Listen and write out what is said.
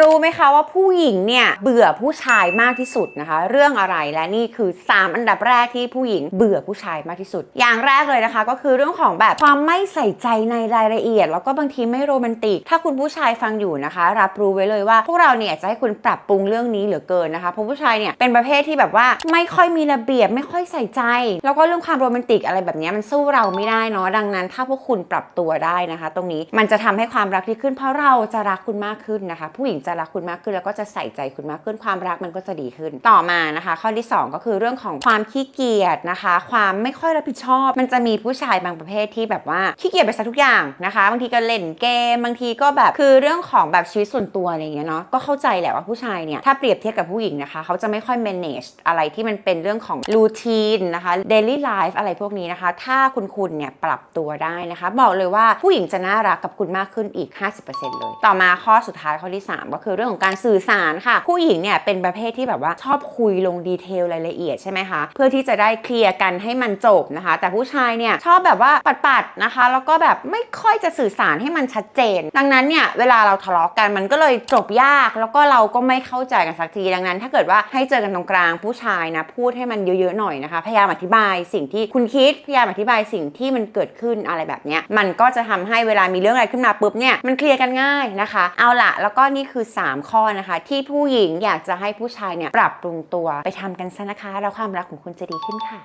รู้ไหมคะว่าผู้หญิงเนี่ยเบื่อผู้ชายมากที่สุดนะคะ เรื่องอะไรและนี่คือ 3 อันดับแรกที่ผู้หญิงเบื่อผู้ชายมากที่สุด อย่างแรกเลยนะคะ ก็คือเรื่องของแบบความไม่ใส่ใจในรายละเอียด แล้วก็บางทีไม่โรแมนติก ถ้าคุณผู้ชายฟังอยู่นะคะ รับรู้ไว้เลยว่า พวกเราเนี่ยจะให้คุณปรับปรุงเรื่องนี้เหลือเกินนะคะเพราะผู้ชายเนี่ยเป็นประเภทที่แบบว่าไม่ค่อยมีระเบียบไม่ค่อยใส่ใจ แล้วก็เรื่องความโรแมนติกอะไรแบบนี้มันสู้เราไม่ได้เนาะดังนั้น ถ้าพวกคุณปรับตัวได้นะคะ ตรงนี้มันจะทำให้ความรักที่ขึ้น เพราะเราจะรักคุณมากขึ้นนะคะ ผู้หญิงจะะรักคุณมากขึ้น แล้วก็จะใส่ใจคุณมากขึ้นความรักมันก็จะดีขึ้น ต่อมานะคะ ข้อที่ 2 ก็คือเรื่องของความขี้เกียจนะคะ ความไม่ค่อยรับผิดชอบ มันจะมีผู้ชายบางประเภทที่แบบว่าขี้เกียจไปซะทุกอย่างนะคะบางทีก็เล่นเกมบางทีก็แบบคือเรื่องของแบบชีวิตส่วนตัวอะไรอย่างเงี้ยเนาะก็เข้าใจแหละว่าผู้ชายเนี่ยถ้าเปรียบเทียบกับผู้หญิงนะคะ เขาจะไม่ค่อย manage อะไรที่มันเป็นเรื่องของ routine นะคะ daily life อะไรพวกนี้นะคะ ถ้าคุณคุณเนี่ยปรับตัวได้นะคะ บอกเลยว่าผู้หญิงจะน่ารักกับคุณมากขึ้นอีก 50%เลย ต่อมาข้อสุดท้ายข้อที่ 3 ก็คือเรื่องของการสื่อสารค่ะ ผู้หญิงเนี่ยเป็นประเภทที่แบบว่าชอบคุยลงดีเทลรายละเอียดใช่ไหมคะ เพื่อที่จะได้เคลียร์กันให้มันจบนะคะ แต่ผู้ชายเนี่ยชอบแบบว่าปัดๆนะคะ แล้วก็แบบไม่ค่อยจะสื่อสารให้มันชัดเจน ดังนั้นเนี่ยเวลาเราทะเลาะกันมันก็เลยจบยาก แล้วก็เราก็ไม่เข้าใจกันสักทีดังนั้น ถ้าเกิดว่าให้เจอกันตรงกลางผู้ชายนะพูดให้มันเยอะๆหน่อยนะคะ พยายามอธิบายสิ่งที่คุณคิดพยายามอธิบายสิ่งที่มันเกิดขึ้นอะไรแบบเนี้ยมันก็จะทำให้เวลามีเรื่องอะไรขึ้นมาปุ๊บเนี่ยมันเคลียร์กันง่ายนะคะ เอาละแล้วก็นี่คือ 3 ข้อนะคะ ที่ผู้หญิงอยากจะให้ผู้ชายเนี่ยปรับปรุงตัวไปทำกันซะนะคะ แล้วความรักของคุณจะดีขึ้นค่ะ